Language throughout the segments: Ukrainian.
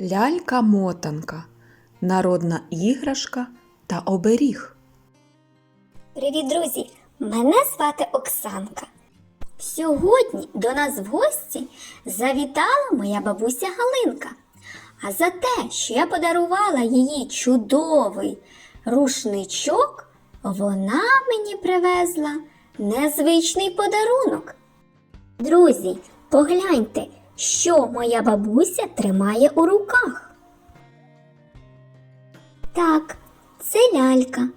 Лялька-мотанка народна іграшка та оберіг. Привіт, друзі! Мене звати Оксанка. Сьогодні до нас в гості завітала моя бабуся Галинка. А за те, що я подарувала їй чудовий рушничок, вона мені привезла незвичний подарунок. Друзі, погляньте, що моя бабуся тримає у руках. Так, це лялька.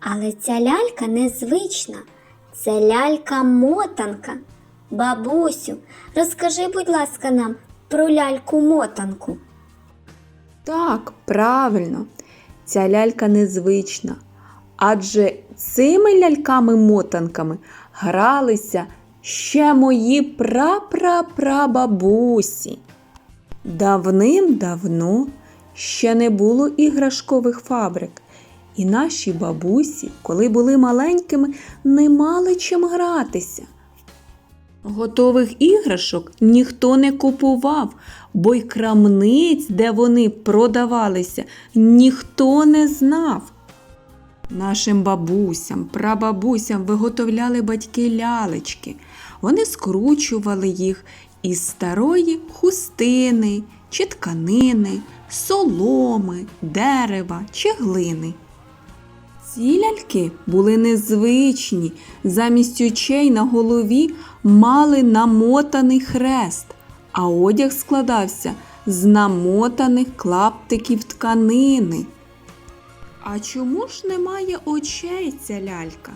Але ця лялька незвична. Це лялька-мотанка. Бабусю, розкажи, будь ласка, нам про ляльку-мотанку. Так, правильно, ця лялька незвична. Адже цими ляльками-мотанками гралися ще мої прапрапрабабусі. Давним-давно ще не було іграшкових фабрик, і наші бабусі, коли були маленькими, не мали чим гратися. Готових іграшок ніхто не купував, бо й крамниць, де вони продавалися, ніхто не знав. Нашим бабусям, прабабусям виготовляли батьки лялечки. Вони скручували їх із старої хустини чи тканини, соломи, дерева чи глини. Ці ляльки були незвичні, замість очей на голові мали намотаний хрест, а одяг складався з намотаних клаптиків тканини. А чому ж немає очей ця лялька?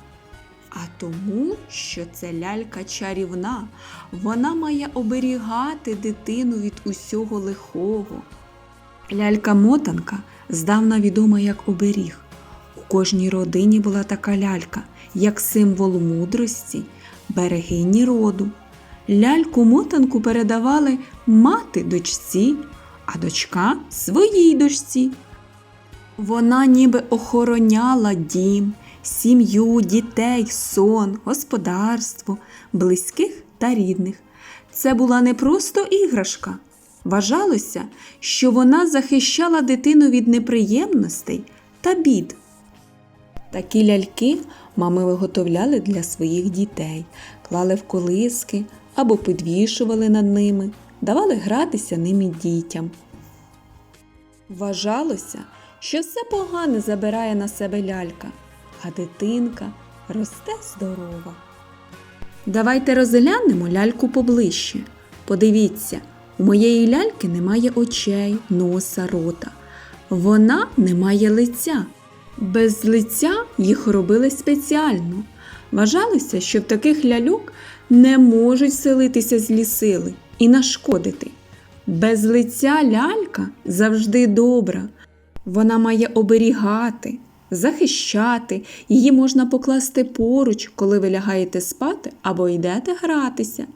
А тому, що це лялька чарівна, вона має оберігати дитину від усього лихого. Лялька-мотанка здавна відома як оберіг. У кожній родині була така лялька, як символ мудрості, берегині роду. Ляльку-мотанку передавали мати дочці, а дочка своїй дочці. Вона ніби охороняла дім, сім'ю, дітей, сон, господарство, близьких та рідних. Це була не просто іграшка. Вважалося, що вона захищала дитину від неприємностей та бід. Такі ляльки мами виготовляли для своїх дітей, клали в колиски або підвішували над ними, давали гратися ними дітям. Вважалося, що все погане забирає на себе лялька, а дитинка росте здорова. Давайте розглянемо ляльку поближче. Подивіться, у моєї ляльки немає очей, носа, рота. Вона не має лиця. Без лиця їх робили спеціально. Вважалося, що в таких ляльок не можуть селитися злі сили і нашкодити. Без лиця лялька завжди добра. Вона має оберігати, захищати, її можна покласти поруч, коли ви лягаєте спати або йдете гратися.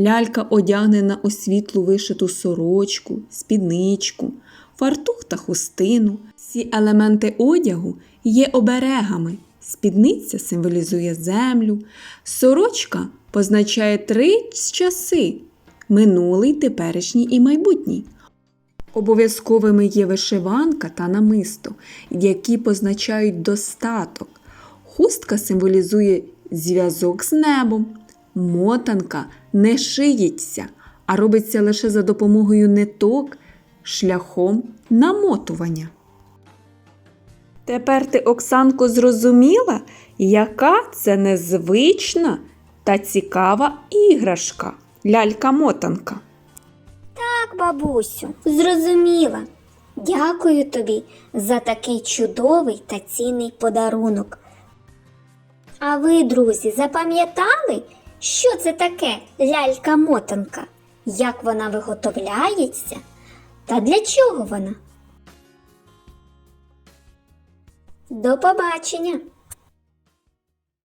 Лялька одягнена у світлу вишиту сорочку, спідничку, фартух та хустину. Всі елементи одягу є оберегами. Спідниця символізує землю, сорочка позначає три часи минулий, теперішній і майбутній. Обов'язковими є вишиванка та намисто, які позначають достаток. Хустка символізує зв'язок з небом. Мотанка не шиється, а робиться лише за допомогою ниток шляхом намотування. Тепер ти, Оксанко, зрозуміла, яка це незвична та цікава іграшка лялька-мотанка. Так, бабусю, зрозуміла. Дякую тобі за такий чудовий та цінний подарунок. А ви, друзі, запам'ятали, що це таке лялька-мотанка? Як вона виготовляється? Та для чого вона? До побачення!